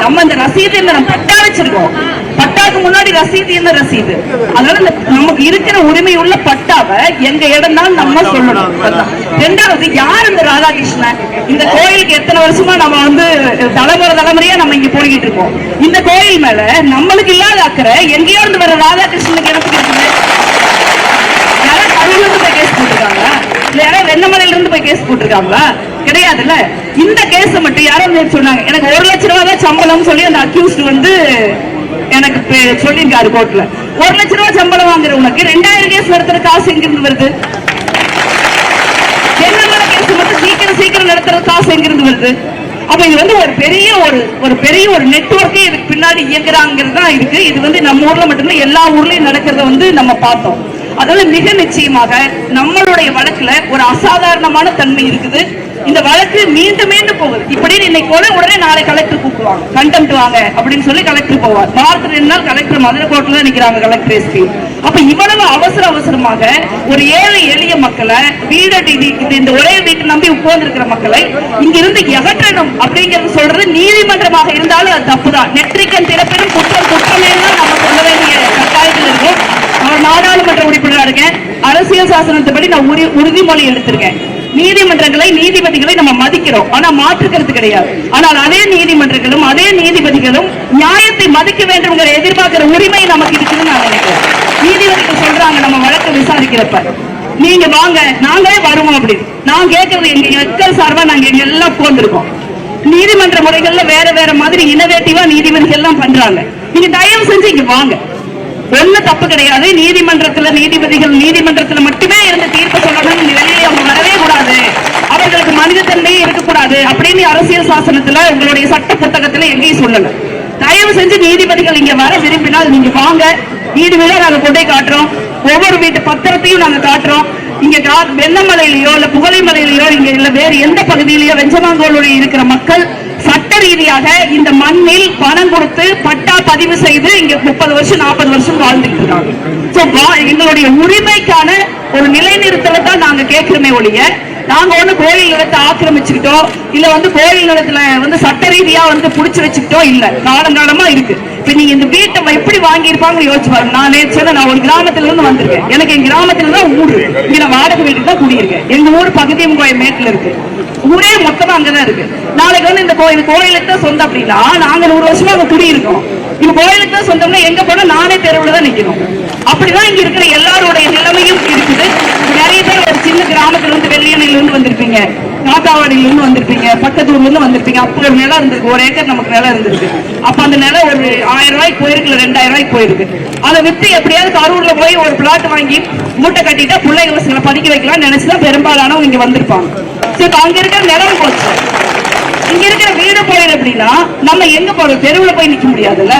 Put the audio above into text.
நம்ம இந்த ரசீது என்ன நம்ம பட்டா வச்சிருக்கோம். பட்டாக்கு முன்னாடி ரசீது என்ன ரசீது? அதனால இந்த நமக்கு இருக்கிற உரிமை உள்ள பட்டாவை எங்க இடம் தான் நம்ம சொல்லணும். ரெண்டாவது யார் இந்த ராதாகிருஷ்ணன்? இந்த கோயிலுக்கு எத்தனை வருஷமா நம்ம வந்து தலைமுறை தலைமுறையா நம்ம இங்க போய்கிட்டு இருக்கோம். இந்த கோயில் மேல நம்மளுக்கு இல்லாத அக்கறை எங்கேயோ இருந்து வர ராதாகிருஷ்ணனுக்கு எனக்கு இருக்குது. யாராவது கரூர்ல இருந்து போய் கேஸ் போட்டிருக்காங்களா? இல்ல யாராவது வெண்ணமலையில இருந்து போய் கேஸ் போட்டிருக்காங்களா? கிடையாதுல்ல? இந்த கேஸ் மட்டும் யாரும் சொன்னாங்க. எனக்கு ஒரு லட்ச ரூபாய் தான் சம்பளம் சொல்லி அந்த அக்யூஸ்ட் வந்து எனக்கு சொல்லியிருக்காரு கோர்ட்ல ஒரு லட்ச ரூபாய் சம்பளம் வாங்குற உனக்கு ரெண்டாயிரம் கேஸ் நடத்துற காசு எங்கிருந்து வருது? என்ன கேஸ் மட்டும் சீக்கிரம் சீக்கிரம் நடத்துற காசு எங்கிருந்து வருது? அப்ப இது வந்து ஒரு பெரிய ஒரு ஒரு பெரிய ஒரு நெட்வொர்க்கே இதுக்கு பின்னாடி இயங்குறாங்கிறது தான் இருக்கு. இது வந்து நம்ம ஊர்ல மட்டும்தான் எல்லா ஊர்லயும் நடக்கிறத வந்து நம்ம பார்த்தோம். அதாவது மிக நிச்சயமாக நம்மளுடைய வழக்குல ஒரு அசாதாரணமான தன்மை இருக்குது. இந்த வழக்கு மீண்டும் மீண்டும் போகுது. இப்படி இன்னைக்கு போல உடனே நாளை கலெக்டர் கூப்பிடுவாங்க. கண்டெம்ட் வாங்க அப்படின்னு சொல்லி கலெக்டர் போவார். வாரத்துல ரெண்டு நாள் கலெக்டர் மதுரை கோட்டில் நினைக்கிறாங்க கலெக்டர் எஸ்பி அப்ப இவ்வளவு அவசர அவசரமாக ஒரு ஏழை எளிய மக்களை வீடு இந்த ஒரே வீட்டு நம்பி உட்கார்ந்து இருக்கிற மக்களை இங்கிருந்து எகற்றணும் அப்படிங்கிறது சொல்றது நீதிமன்றமாக இருந்தாலும் அது தப்புதான். நெற்றிக்கன் திறப்பினும் குற்றம் குற்றமே தான் நம்ம சொல்ல வேண்டிய கட்டாயத்தில் இருக்கும். நாடாளுமன்ற உறுப்பினரா இருக்கேன். அரசியல் சாசனத்துப்படி நான் உறுதிமொழி எடுத்திருக்கேன். நீதிமன்றங்களை நீதிபதிகளை நம்ம மதிக்கிறோம். ஆனா மாற்றுக்கிறது கிடையாது. ஆனால் அதே நீதிமன்றங்களும் அதே நீதிபதிகளும் நியாயத்தை மதிக்க வேண்டும்ங்கிற எதிர்பார்க்கிற உரிமை நமக்கு இருக்குன்னு நான் நினைக்கிறேன். நீதிபதிகள் சொல்றாங்க நம்ம வழக்கு விசாரிக்கிறப்ப. நீங்க வாங்க நாங்களே வருவோம் அப்படின்னு. நான் கேட்கறது எங்க எக்கள் சார்பா நாங்க எங்க எல்லாம் போந்திருக்கோம் நீதிமன்ற முறைகள்ல வேற வேற மாதிரி இனோவேட்டிவா நீதிபதிகள் எல்லாம் பண்றாங்க. நீங்க தயவு செஞ்சு இங்க வாங்க. ஒண்ணு தப்பு கிடையாது. நீதிமன்றத்துல நீதிபதிகள் நீதிமன்றத்துல மட்டுமே இருந்து தீர்ப்பு சொல்லணும்னு அப்படின்னு அரசியல் சாசனத்துல உங்களுடைய சட்ட புத்தகத்துல எங்கேயும் சொல்லல. தயவு செஞ்சு நீதிபதிகள் இங்க வர விரும்பினால் நீங்க வாங்க. நீதிபதியா நாங்க கொண்டே காட்டுறோம். ஒவ்வொரு வீட்டு பத்திரத்தையும் நாங்க காட்டுறோம். இங்க கா- வெண்ணமலையிலயோ இல்ல புகழைமலையிலயோ இங்க இல்ல வேறு எந்த பகுதியிலயோ வெஞ்சமாங்கோலோட இருக்கிற மக்கள் சட்ட ரீதியாக இந்த மண்ணில் பணம் கொடுத்து பட்டா பதிவு செய்து இங்க முப்பது வருஷம் நாற்பது வருஷம் வாழ்ந்துட்டு இருக்காங்க. வா- எங்களுடைய உரிமைக்கான ஒரு நிலைநிறுத்தலை தான் நாங்க கேட்கிறோமே ஒழிய நாங்க ஒண்ணு கோயில் நிலத்தை ஆக்கிரமிச்சுக்கிட்டோ இல்ல வந்து கோயில் நிலத்துல வந்து சட்ட ரீதியா வந்து புடிச்சு வச்சுக்கிட்டோ இல்ல காலங்காலமா இருக்கு. இப்ப நீங்க இந்த வீட்டை எப்படி வாங்கி யோசிச்சு பாருங்க. நான் நேற்று நான் ஒரு கிராமத்துல இருந்து வந்திருக்கேன். எனக்கு என் கிராமத்துல தான் ஊரு. இங்க நான் வாடகை வீட்டுக்கு தான் குடியிருக்கேன். எங்க ஊர் பகுதியும் கோயில் மேட்ல இருக்கு. ஊரே மொத்தமா அங்கதான் இருக்கு. நாளைக்கு வந்து இந்த கோயில் கோயிலுக்கு தான் சொந்தம் அப்படின்னா நாங்க நூறு வருஷமா அங்க குடியிருக்கோம். இந்த கோயிலுக்கு தான் சொந்தம்னா எங்க போனா நானே தெருவுல தான் நிக்கணும். அப்படிதான் இங்க இருக்கிற எல்லாருடைய நிலைமையும் இருக்குது நிறைய பேர் ஒரு சின்ன கிராமத்துல இருந்து வெள்ளியணையில இருந்து வந்திருப்பீங்க காக்காவாடியில இருந்து வந்திருப்பீங்க பக்கத்தூர்ல இருந்து வந்திருப்பீங்க. அப்போ ஒரு நிலம் இருந்திருக்கு ஒரு ஏக்கர் நமக்கு நிலம் இருந்திருக்கு. அப்ப அந்த நிலம் ஒரு ஆயிரம் ரூபாய்க்கு போயிருக்கு ரெண்டாயிரம் ரூபாய்க்கு போயிருக்கு. அதை வித்து எப்படியாவது கரூர்ல போய் ஒரு பிளாட் வாங்கி மூட்டை கட்டிட்டா பிள்ளைங்க பசங்களை படிக்க வைக்கலாம் நினைச்சுதான் பெரும்பாலானவங்க இங்க வந்திருப்பாங்க. சரி அங்க இருக்கிற நிலம் போச்சு. இங்க இருக்கிற வீடு போயிடு அப்படின்னா நம்ம எங்க போறோம் தெருவுல போய் நிக்க முடியாதுல்ல?